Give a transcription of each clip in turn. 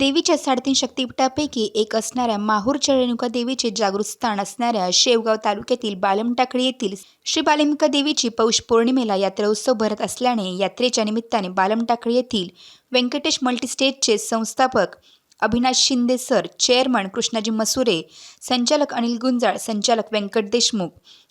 देवीच्या साडेतीन शक्तिपीठापैकी एक असणाऱ्या माहूरच्या रेणुका देवीचे जागृत स्थान असणाऱ्या शेवगाव तालुक्यातील बालमटाकळी येथील श्री बालमिका देवीची पौष पौर्णिमेला यात्रा उत्सव भरत असल्याने यात्रेच्या निमित्ताने बालमटाकळी येथील व्यंकटेश मल्टीस्टेजचे संस्थापक अविनाश शिंदे सर चेअरमन कृष्णाजी मसुरे संचालक अनिल गुंजाळ संचालक व्यंकट देशमुख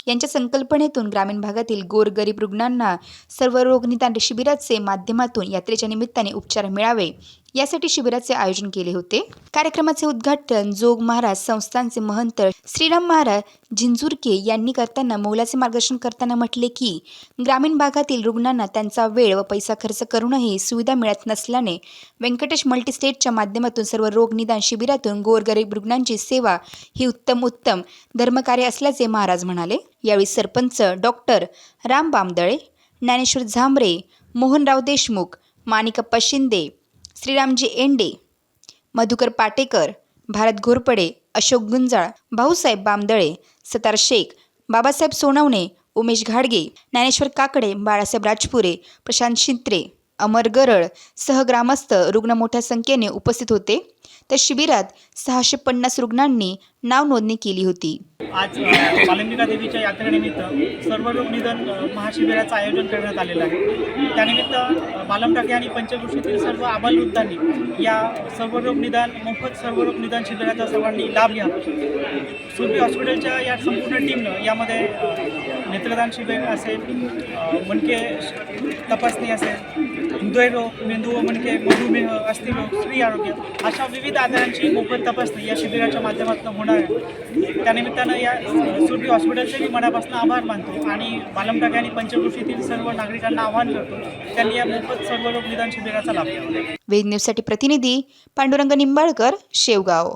यांच्या संकल्पनेतून ग्रामीण भागातील गोरगरीब रुग्णांना सर्व रोग निदान शिबिराचे माध्यमातून यात्रेच्या निमित्ताने उपचार मिळावे. यासाठी शिबिराचे आयोजन केले होते. कार्यक्रमाचे उद्घाटन जोग महाराज संस्थांचे महंत श्रीराम महाराज झिंजुरके यांनी करताना मौलाचे मार्गदर्शन करताना म्हटले की ग्रामीण भागातील रुग्णांना त्यांचा वेळ व पैसा खर्च करूनही सुविधा मिळत नसल्याने व्यंकटेश मल्टीस्टेटच्या माध्यमातून सर्व रोग निदान शिबिरातून गोरगरीब रुग्णांची सेवा ही उत्तम उत्तम धर्मकार्य असल्याचे महाराज म्हणाले. यावेळी सरपंच डॉक्टर राम बामदळे ज्ञानेश्वर झांबरे मोहनराव देशमुख माणिकप्पा शिंदे श्रीरामजी एंडे मधुकर पाटेकर भारत घोरपडे अशोक गुंजाळ भाऊसाहेब बामदळे सतार शेख बाबासाहेब सोनवणे उमेश घाडगे ज्ञानेश्वर काकडे बाळासाहेब राजपुरे प्रशांत शिंत्रे अमर गरळ सह ग्रामस्थ रुग्ण मोठ्या संख्येने उपस्थित होते. तर शिबिरात सहाशे पन्नास रुग्णांनी नाव नोंदणी केली होती. आज अ, देवीच्या यात्रेनिमित्त सर्व रोग निधन महाशिबिराचं आयोजन करण्यात आलेलं आहे. त्यानिमित्त अ, आणि पंचकृषीतील सर्व आबालवृद्धांनी या सर्व रोग निदान मोफत सर्व रोग निदान शिबिराचा सर्वांनी लाभ घ्यावा सुरभी हॉस्पिटलच्या या संपूर्ण टीमनं यामध्ये नेत्रदान शिबिर असेल म्हणके मणके तपासणी असेल हृदयरोग मेंदू व मणके मधुमेह अस्थिरोग स्त्री आरोग्य अशा विविध आजारांची मोफत तपासणी या शिबिराच्या माध्यमातून होणार आहे. त्यानिमित्तानं या सुरभी हॉस्पिटलचे मी मनापासून आभार मानतो आणि बालमटाके आणि पंचकृषीतील सर्व नागरिकांना आवाहन करतो त्यांनी या मोफत सर्व रोग निदान शिबिराचा लाभ घ्यावा. वेद न्यूजसाठी प्रतिनिधी पांडुरंग निंबाळकर शेवगाव.